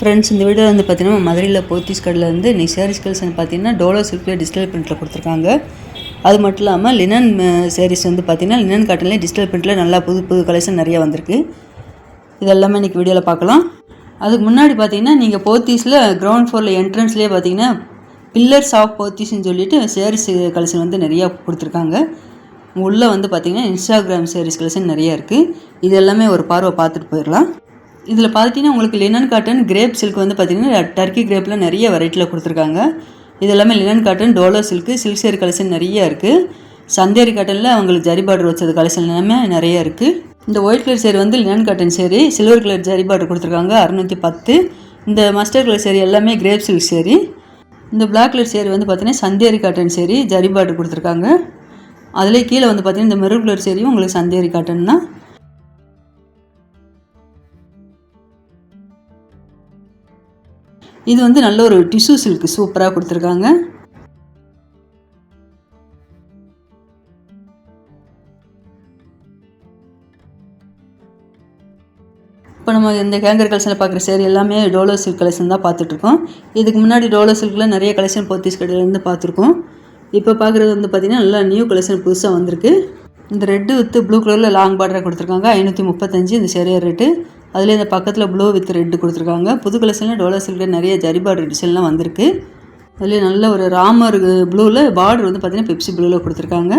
Friends இந்த video வந்து பார்த்தீங்கன்னா மதுரையில் போர்த்தீஸ் கடையில் வந்து இன்னைக்கு சாரீஸ் கலெக்ஷன் பார்த்தீங்கன்னா டோலோ சில்கில் டிஜிட்டல் பிரிண்ட்டில் கொடுத்துருக்காங்க. அது மட்டும் இல்லாமல் லினன் சாரீஸ் வந்து பார்த்தீங்கன்னா லினன் காட்டன்லேயே டிஜிட்டல் பிரிண்ட்டில் நல்லா புது புது கலெக்ஷன் நிறைய வந்திருக்கு. இது எல்லாமே இன்றைக்கி வீடியோவில் பார்க்கலாம் அதுக்கு முன்னாடி பார்த்தீங்கன்னா நீங்கள் போர்த்தீஸில் கிரவுண்ட் ஃப்ளோரில் என்ட்ரன்ஸ்லேயே பார்த்தீங்கன்னா பில்லர்ஸ் ஆஃப் போர்த்தீஸ்னு சொல்லிட்டு சேரீஸ் கலெக்ஷன் வந்து நிறையா கொடுத்துருக்காங்க. உள்ளே வந்து பார்த்தீங்கன்னா இன்ஸ்டாகிராம் சேரீஸ் கலெக்ஷன் நிறையா இருக்குது இது எல்லாமே ஒரு பார்வை பார்த்துட்டு போயிடலாம். இதில் பார்த்துட்டிங்கன்னா உங்களுக்கு லினன் காட்டன் கிரேப் சில்க் வந்து பார்த்தீங்கன்னா டர்க்கி கிரேப்பில் நிறைய வெரைட்டியில் கொடுத்துருக்காங்க. இது எல்லாமே linen cotton Dola silk silk sari collection நிறைய இருக்குது சந்தேரி காட்டனில் அவங்களுக்கு ஜரி பார்டர் வச்சது கலெக்ஷன் எல்லாமே நிறைய இருக்குது இந்த ஒயிட் கலர் சேர் வந்து linen cotton sari silver colour zari border கொடுத்துருக்காங்க அறுநூற்றி பத்து. இந்த மஸ்டர் கலர் சேரி எல்லாமே கிரேப் சில்க் சேரி இந்த பிளாக் கலர் சேரி வந்து பார்த்தீங்கன்னா சந்தேரி காட்டன் சேரி ஜரி பார்டர் கொடுத்துருக்காங்க. அதிலே கீழே வந்து பார்த்தீங்கன்னா இந்த மெரூன் கலர் சேரியும் உங்களுக்கு சந்தேரி காட்டன் தான். இது வந்து நல்ல ஒரு டிஷ்யூ சில்க் சூப்பராக கொடுத்துருக்காங்க. இப்போ நம்ம இந்த கேங்கர் கலெக்ஷனில் பார்க்குற சேரி எல்லாமே டோலோ சில்க் கலெக்ஷன் தான் பார்த்துட்ருக்கோம். இதுக்கு முன்னாடி டோலோ சில்கில் நிறைய கலெக்ஷன் போத்தீஸ் கடையிலேருந்து பார்த்துருக்கோம். இப்போ பார்க்குறது வந்து பார்த்திங்கன்னா நல்லா நியூ கலெக்ஷன் புதுசாக வந்திருக்கு. இந்த ரெட்டு வித்து ப்ளூ கலரில் லாங் பார்டரை கொடுத்துருக்காங்க. ஐநூற்றி முப்பத்தஞ்சு இந்த சேரியர் ரேட்டு அதில் இந்த பக்கத்தில் ப்ளூ வித் ரெட்டு கொடுத்துருக்காங்க. புது கலெக்ஷனில் டோலர் சில்கில் நிறைய ஜரி பார்டர் டிசைன்லாம் வந்திருக்கு. அதில் நல்ல ஒரு ராமர் ப்ளூவில் பார்டர் வந்து பார்த்திங்கன்னா பெப்சி ப்ளூவில் கொடுத்துருக்காங்க.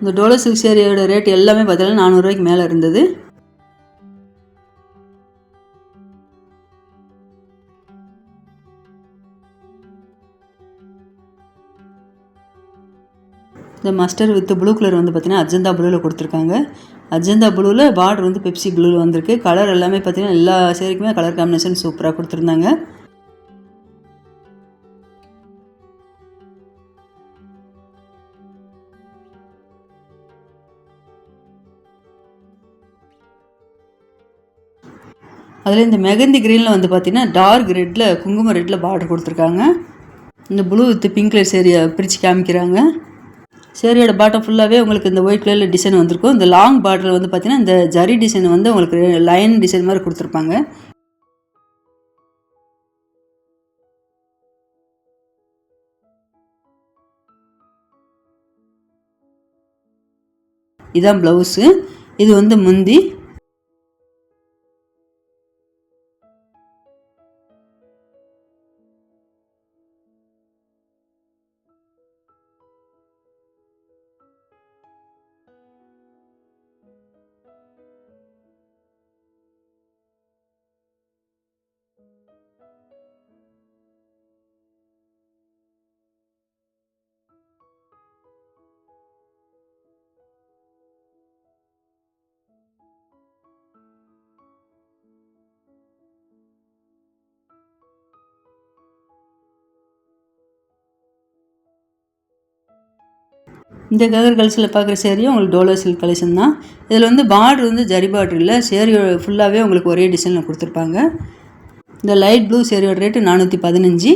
இந்த டோலோ சில்க் சேரியோட ரேட் எல்லாமே பார்த்தீங்கன்னா நானூறுரூவாய்க்கு மேலே இருந்தது. இந்த மஸ்டர் வித் ப்ளூ கலர் வந்து பார்த்தீங்கன்னா அஜந்தா ப்ளூவில் கொடுத்துருக்காங்க. அஜந்தா ப்ளூவில் பார்டர் வந்து பெப்சி ப்ளூவில் வந்திருக்கு. கலர் எல்லாமே பார்த்தீங்கன்னா எல்லா சேரிக்குமே கலர் காம்பினேஷன் சூப்பராக கொடுத்துருந்தாங்க. அதில் இந்த மெகந்தி க்ரீனில் வந்து பார்த்தீங்கன்னா டார்க் ரெட்டில் குங்கும ரெட்டில் பார்டர் கொடுத்துருக்காங்க. இந்த ப்ளூ வித் பிங்க் கலர் சேரியை பிரித்து காமிக்கிறாங்க. சேரியோட பாட்டம் ஃபுல்லாகவே உங்களுக்கு இந்த ஒயிட் கலரில் டிசைன் வந்திருக்கும். இந்த லாங் பார்டரில் வந்து பார்த்தீங்கன்னா இந்த ஜரி டிசைன் வந்து உங்களுக்கு லைன் டிசைன் மாதிரி கொடுத்துருப்பாங்க. இதான் ப்ளவுஸு இது வந்து முந்தி. இந்த கலர் கலர்ஸில் பார்க்குற சேரீயும் உங்களுக்கு டோலோ சில்க் கலெக்ஷன் தான். இதில் வந்து பார்டர் வந்து ஜரி பார்டர் இல்லை சேரீயோட ஃபுல்லாகவே உங்களுக்கு ஒரே டிசைனில் கொடுத்துருப்பாங்க. இந்த லைட் ப்ளூ சேரீயோட ரேட்டு நானூற்றி பதினஞ்சு.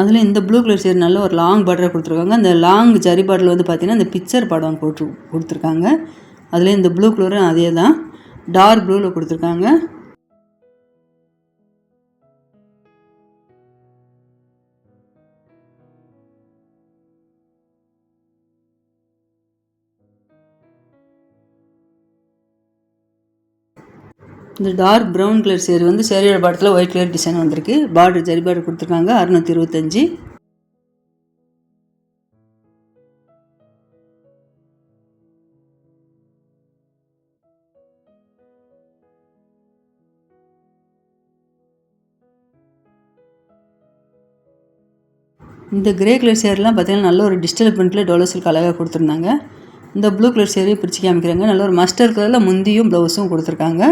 அதில் இந்த ப்ளூ கலர் சேரீ நல்ல ஒரு லாங் பார்டராக கொடுத்துருக்காங்க. அந்த லாங் ஜரி பார்டரில் வந்து பார்த்திங்கன்னா இந்த பிக்சர் படம் போட்டு கொடுத்துருக்காங்க. அதில் இந்த ப்ளூ கலரும் அதே தான் டார்க் ப்ளூவில் கொடுத்துருக்காங்க. இந்த டார்க் ப்ரௌன் கலர் சேரீ வந்து சேரீயோட பாடத்தில் ஒயிட் கலர் டிசைன் வந்திருக்கு. பார்டர் ஜரி பார்டர் கொடுத்துருக்காங்க. அறுநூற்றி இருபத்தஞ்சி. இந்த கிரே கலர் சேரெலாம் பார்த்தீங்கன்னா நல்ல ஒரு டிஜிட்டல் பிரிண்ட்டில் டோலோ சில்க் அழகாக கொடுத்துருந்தாங்க. இந்த ப்ளூ கலர் சேரையும் பிரித்து காமிக்கிறாங்க. நல்ல ஒரு மஸ்டர் கலரில் முந்தியும் ப்ளவுஸும் கொடுத்துருக்காங்க.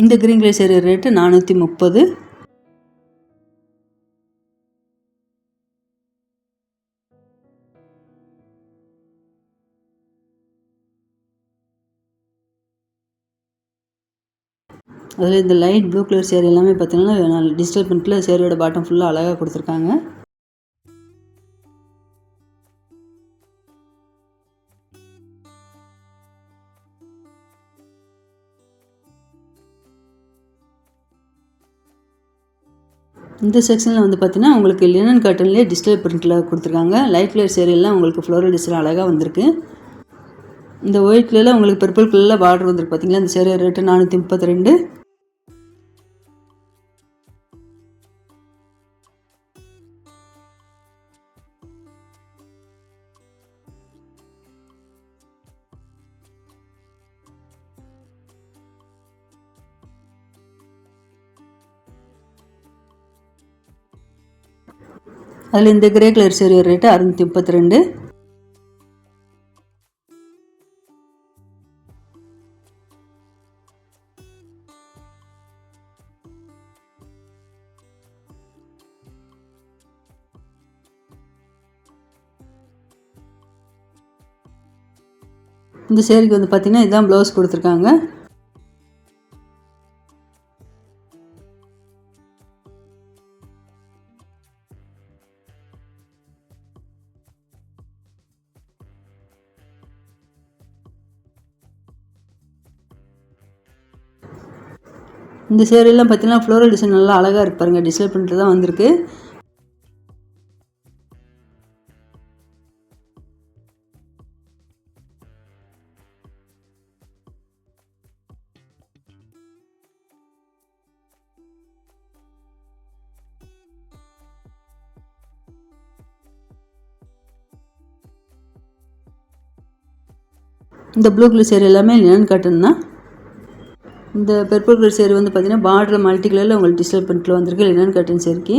இந்த கிரீன் கலர் ரேட்டு நானூற்றி முப்பது. அதில் இந்த லைட் ப்ளூ கலர் சேர் எல்லாமே பார்த்தீங்கன்னா டிஜிட்டல் பிரிண்ட்டில் சேரோட பாட்டம் ஃபுல்லாக அழகாக கொடுத்துருக்காங்க. இந்த செக்ஷனில் வந்து பார்த்தீங்கன்னா உங்களுக்கு லினன் காட்டன்லேயே டிஸ்பிளே பிரிண்ட்டில் கொடுத்துருக்காங்க. லைட் கலர் சேரீலாம் உங்களுக்கு ஃப்ளோரல் டிசைன் அழகாக வந்திருக்கு. இந்த ஒயிட் கலரில் உங்களுக்கு பர்பிள் கலரில் பார்டர் வந்துருக்கு பார்த்தீங்களா இந்த சேரீ ரேட்டு நானூற்றி முப்பத்தி ரெண்டு. அதில் இந்த கிரே கலர் சேரீ ரேட்டு அறுநூற்றி முப்பத்தி ரெண்டு. இந்த சேரீக்கு வந்து பார்த்திங்கன்னா இதுதான் ப்ளவுஸ் கொடுத்துருக்காங்க. இந்த சேரெல்லாம் பார்த்தீங்கன்னா ஃப்ளோரல் டிசைன் நல்லா அழகாக இருக்கு பாருங்கள் டிசைன் பண்ணிட்டு தான் வந்திருக்கு. இந்த ப்ளூ கலர் சேரீ எல்லாமே லினன் காட்டன் தான். இந்த பர்பிள் கலர் சேர் வந்து பார்த்திங்கன்னா பார்டர் மல்டி கலரில் உங்களுக்கு டிஸ்பிளே பண்ணிட்டு வந்திருக்கு. லினன் காட்டன் சேரீக்கு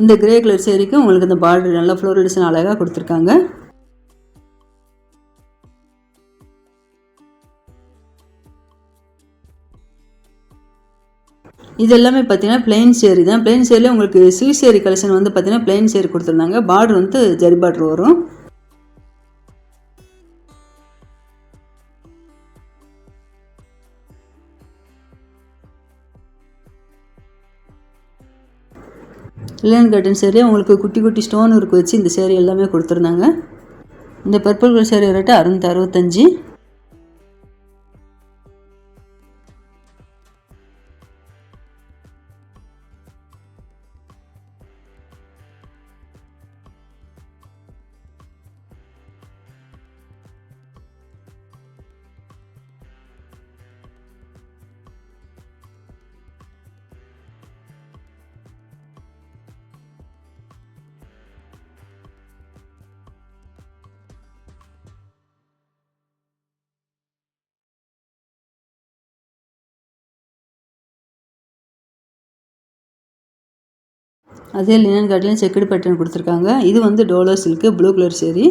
இந்த கிரே கலர் சேரீக்கு உங்களுக்கு இந்த பார்டர் நல்லா ஃப்ளோரல் டிசைன் அழகாக கொடுத்துருக்காங்க. இது எல்லாமே பார்த்தீங்கன்னா பிளெயின் சேரி தான். பிளெயின் சேரியில் உங்களுக்கு சில்க் சேரி கலெக்ஷன் வந்து பார்த்தீங்கன்னா பிளெயின் சேரி கொடுத்துருந்தாங்க. பார்டர் வந்து ஜரி பார்டர் வரும். லிலன் கட்டன் சேரீ உங்களுக்கு குட்டி குட்டி ஸ்டோன் ஒர்க் வச்சு இந்த சேரீ எல்லாமே கொடுத்துருந்தாங்க. இந்த பர்பிள் கலர் சேரீ ரேட்டு அறுநூற்றி அறுபத்தஞ்சி. அதே லினன் காட்டிலையும் செக்குடு பேட்டர்ன் கொடுத்துருக்காங்க. இது வந்து Dola silk blue colour sari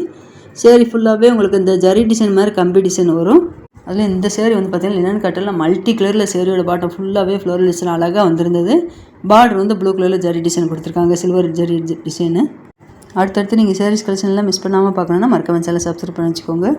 sari ஃபுல்லாகவே உங்களுக்கு இந்த ஜரி டிசைன் மாதிரி கம்பி டிசைன் வரும். அதில் இந்த சேரீ வந்து பார்த்தீங்கன்னா லினன் காட்டில் மல்டி கலரில் சேரீயோட பாட்டம் ஃபுல்லாகவே ஃப்ளோரல் டிசைன் அழகாக வந்திருந்தது. பார்டர் வந்து ப்ளூ கலரில் ஜரி டிசைன் கொடுத்துருக்காங்க. சில்வர் ஜரி டிசைனு அடுத்தடுத்து நீங்கள் சேரீஸ் கலெக்ஷன்லாம் மிஸ் பண்ணாமல் பார்க்கணுன்னா மறக்காம சேனல் சப்ஸ்கிரைப் பண்ணி வச்சுக்கோங்க.